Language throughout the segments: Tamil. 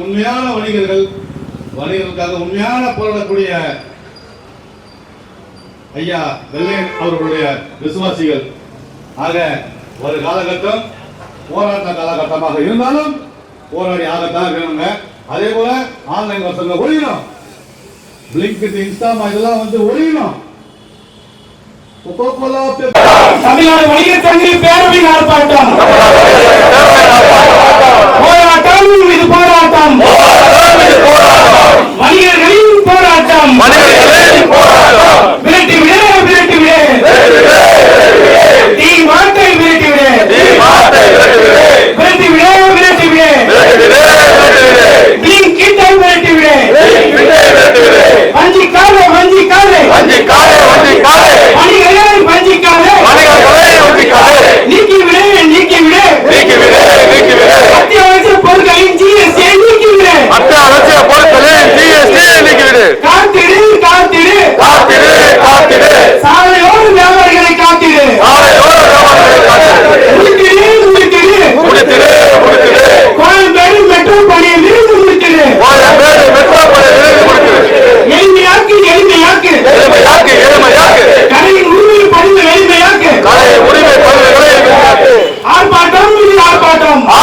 உண்மையான வணிகர்கள் வணிகர்களுக்காக உண்மையான போராடக்கூடிய ஐயா வெள்ளையன் அவர்களுடைய விசுவாசிகள். ஆக ஒரு காலகட்டம் போராட்ட காலகட்டமாக இருந்தாலும் போராடி ஆகத்தான் வேணுங்க அதே போல ஆன்லைன் வசங்க ஒழியணும். பிளிங்க் இன்ஸ்டாமா இதெல்லாம் வந்து ஒழியணும். தமிழ்நாடு வணிகர் சங்கிலி பேரவை ஆர்ப்பாட்டம். போராட்டம். வணிகர்களின் போராட்டம்.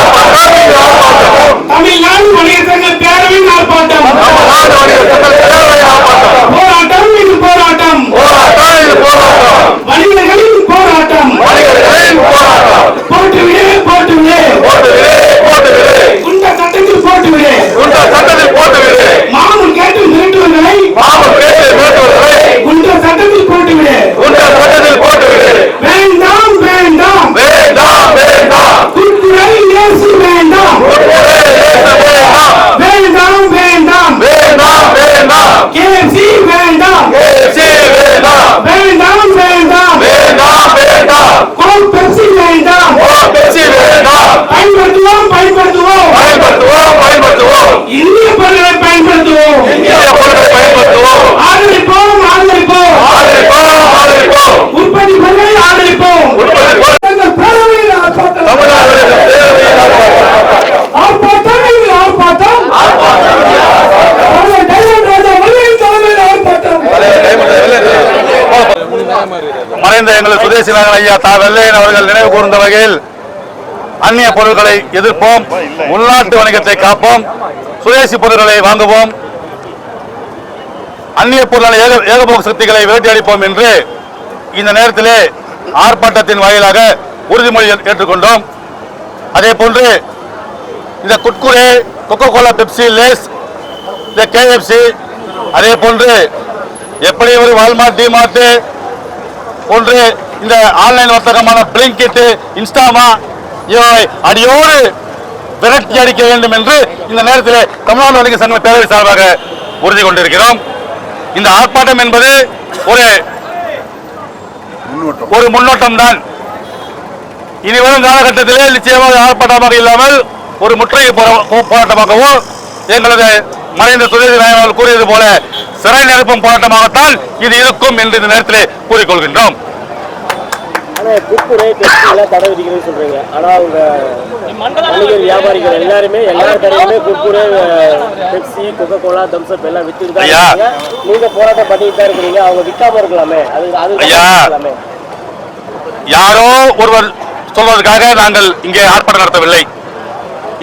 ஆர்ப்பாட்டம் தமிழ்நாடு வணிகர் சங்க பேரவையின் ஆர்ப்பாட்டம் போராட்டம் இது போராட்டம் வணிகர்களின் போராட்டம் போட்டு விடு போட்டு விடு குண்ட சட்டத்தில் போட்டு விடு மாமன் கேட்டு மிரட்டுவர்களை குண்ட சட்டத்தில் போட்டு விடு வேண்டாம் வேண்டாம் குர்குரை இயேசு வேண்டாம் வேண்டாம் வேண்டாம் கேஎஃப்சி வேண்டாம் வேண்டாம் வேண்டாம் கோக் பெப்சி வேண்டாம் பயன்படுத்துவோம் பயன்படுத்துவோம் இந்திய பொருட்களை பயன்படுத்துவோம் ஆதரிப்போம் ஆதரிப்போம் உற்பத்தி பொருட்களை ஆதரிப்போம் எங்கள் பேரவையில் ஆர்ப்பாட்டம் ஆர்ப்பாட்டம் இது ஆர்ப்பாட்டம் தலைவர் டைமண்ட் ராஜா வள்ளியின் தலைமையில் ஆர்ப்பாட்டம் மறைந்த எங்களது சுதேசி நகர் ஐயா தா வெள்ளையன் அவர்கள் நினைவு கூர்ந்த வகையில் அந்நிய பொருட்களை எதிர்ப்போம். உள்நாட்டு வணிகத்தை காப்போம். சுதேசி பொருட்களை வாங்குவோம். அந்நிய பொருளான ஏகபோக சக்திகளை வேட்டையடிப்போம் என்று இந்த நேரத்திலே ஆர்ப்பாட்டத்தின் வாயிலாக உறுதிமொழி ஏற்றுக்கொண்டோம். அதே போன்று இந்த Kurkure Coca Cola Pepsi Lay's இந்த கேஎஃப்சி அதே போன்று எப்படி ஒரு வால்மார்ட் டிமார்ட்டு போன்று இந்த ஆன்லைன் வர்த்தகமான பிளிங்கிட் இன்ஸ்டாமா இவை அடியோடு விரட்டி அடிக்க வேண்டும் என்று இந்த நேரத்தில் தமிழ்நாடு வணிக சங்க பேரவை சார்பாக உறுதி கொண்டிருக்கிறோம். இந்த ஆர்ப்பாட்டம் என்பது ஒரு ஒரு முன்னோட்டம் தான். இனி வரும் காலகட்டத்திலே நிச்சயமாக ஆர்ப்பாட்டமாக இல்லாமல் ஒரு முற்றுகை போரா- போ- போராட்டமாகவோ எங்களது மறைந்த சுதேசி நாயகம் அவர்கள் கூறியது போல சிறை நிரப்பும் போராட்டமாகத்தான் இது இருக்கும் என்று இந்த நேரத்திலே கூறிக்கொள்கின்றோம். எல்லாருமே எல்லா கடையுமே Kurkure Pepsi Coca Cola Thums Up எல்லாம் வித்துட்டு தான். இருக்கீங்க. நீங்க போராட்டம் பண்ணிட்டு தான் இருக்கிறீங்க. அவங்க விற்காம இருக்கலாமே. அது அது யாரோ ஒருவர் சொல்வதற்காக நாங்கள் இங்கே ஆர்ப்பாட்டம் நடத்தவில்லை.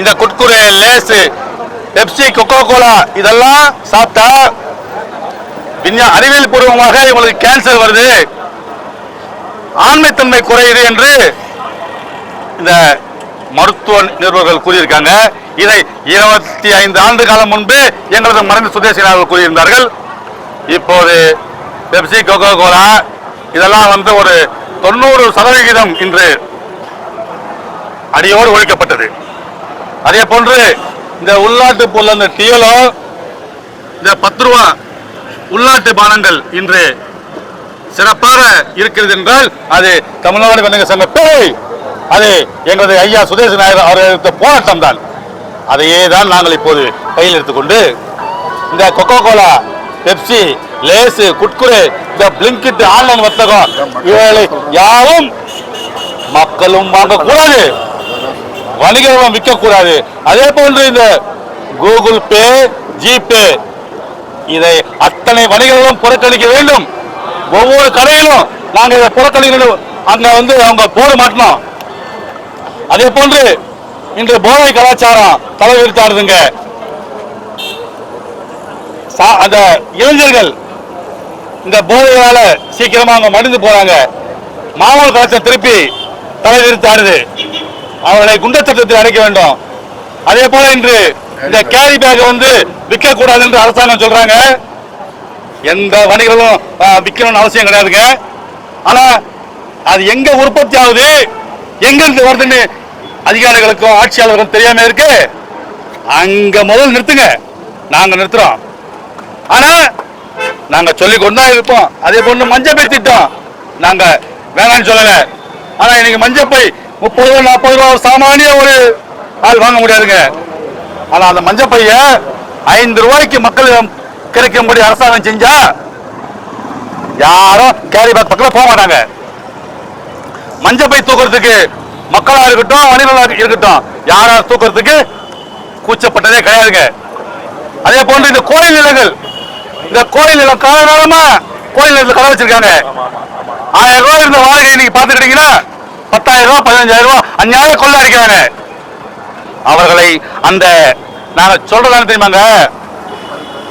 இந்த Kurkure Lay's Pepsi Coca Cola இதெல்லாம் சாப்பிட்டா விஞ்ஞா அறிவியல் பூர்வமாக இவங்களுக்கு கேன்சர் வருது. ஆண்மைத்தன்மை குறையுது என்று இந்த மருத்துவ நிருபர்கள் கூறியிருக்காங்க. இதை இருபத்தி ஐந்து ஆண்டு காலம் முன்பு எங்களது மறைந்த சுதேசி அவர்கள் கூறியிருந்தார்கள். இப்போது பெப்சி கோகோ கோலா இதெல்லாம் வந்து ஒரு தொண்ணூறு சதவிகிதம் இன்று அடியோடு ஒழிக்கப்பட்டது. அதே போன்று இந்த உள்நாட்டு பொருள் அந்த டியலோ இந்த பத்து ரூபா உள்நாட்டு பானங்கள் இன்று சிறப்பாக இருக்கிறது என்றால் அது தமிழ்நாடு வணிக சங்க பேரை அது எங்களது ஐயா சுதேச நாயர் அவர்கள் போராட்டம் தான். அதையே தான் நாங்கள் இப்போது கையில் எடுத்துக்கொண்டு இந்த Coca Cola Pepsi Lays Kurkure இந்த பிளிங்கிட் ஆன்லைன் வர்த்தகம் இவைகளை யாரும் மக்களும் வாங்கக்கூடாது. வணிகர்களும் விற்கக்கூடாது. அதே போன்று இந்த கூகுள் பே ஜிபே இதை அத்தனை வணிகர்களும் புறக்கணிக்க வேண்டும். ஒவ்வொரு கடையிலும் நாங்க இதை புறக்கணிக்கணும். அங்க வந்து அவங்க போட மாட்டோம் அதே போன்று இன்று போதை கலாச்சாரம் தலைவிரித்தாடுதுங்க. சா- அந்த இளைஞர்கள் இந்த போதையால சீக்கிரமா அவங்க மடிந்து போறாங்க. மாணவர் கலாச்சாரம் திருப்பி தலைவிரித்தாடுது. அவர்களை குண்டச்சட்டத்தில் அடைக்க வேண்டும். அதே போல இன்று இந்த கேரி பேக் வந்து விற்க கூடாது என்று அரசாங்கம் சொல்றாங்க. எந்த வணிகர்களும் ஆ, விற்கணும்னு அவசியம் கிடையாதுங்க. ஆனா அது எங்க உற்பத்தி ஆகுது? எங்க இருந்து வருதுன்னு அதிகாரிகளுக்கும் ஆட்சியாளர்களுக்கும் தெரியாம இருக்கு. அங்க முதல் நிறுத்துங்க. நாங்க நிறுத்துறோம். ஆனா நாங்க சொல்லி கொண்டா இருப்போம் அதே போன்று மஞ்சள் பை திட்டம். நாங்க வேணாம்னு சொல்லல. ஆனா இன்னைக்கு மஞ்சள் பை முப்பது ரூபா நாற்பது ரூபா சாமானிய ஒரு ஆள் வாங்க முடியாதுங்க. ஆனா அந்த மஞ்சள் பைய ஐந்து ரூபாய்க்கு மக்களிடம் கிடைக்கும்படி அரசாங்கம் செஞ்சா யாரும் கேரி பேக் பக்கத்தில் போக மாட்டாங்க. மஞ்சப்பை தூக்குறதுக்கு மக்களா இருக்கட்டும் வணிகர்களாக இருக்கட்டும் யாரா தூக்குறதுக்கு கூச்சப்பட்டதே கிடையாதுங்க. அதே போன்று இந்த கோயில் நிலங்கள் இந்த கோயில் நிலம் காலகாலமா கோயில் நிலத்தில் கடை வச்சிருக்காங்க. ஆயிரம் ரூபாய் இருந்த வாடகை இன்னைக்கு பாத்துக்கிட்டீங்கன்னா பத்தாயிரம் ரூபாய் பதினஞ்சாயிரம் ரூபாய் அஞ்சாயிரம் கொள்ள அடிக்கிறாங்க அவர்களை அந்த நாங்கள் சொல்றதான தெரியுமாங்க?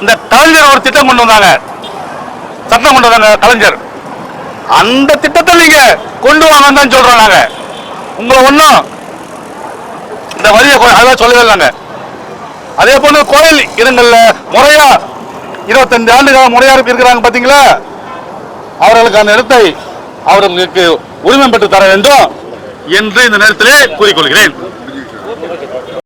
இந்த கலைஞர் ஒரு திட்டம் கொண்டு வந்தாங்க. சட்டம் கொண்டு வந்தாங்க கலைஞர். அந்த திட்டத்தை நீங்க கொண்டு வாங்கன்னு தான் சொல்றோம் நாங்க. உங்களை ஒண்ணும் இந்த வரியை அதான் அதெல்லாம் சொல்லவே இல்லைங்க. அதே போல கோயில் இடங்கள்ல முறையா இருபத்தஞ்சு ஆண்டுகால முறையா இருக்கிறாங்க பாத்தீங்களா? அவர்களுக்கான இடத்தை அவர்களுக்கு உரிமை பெற்று தர வேண்டும் என்று இந்த நேரத்திலே கூறிக்கொள்கிறேன்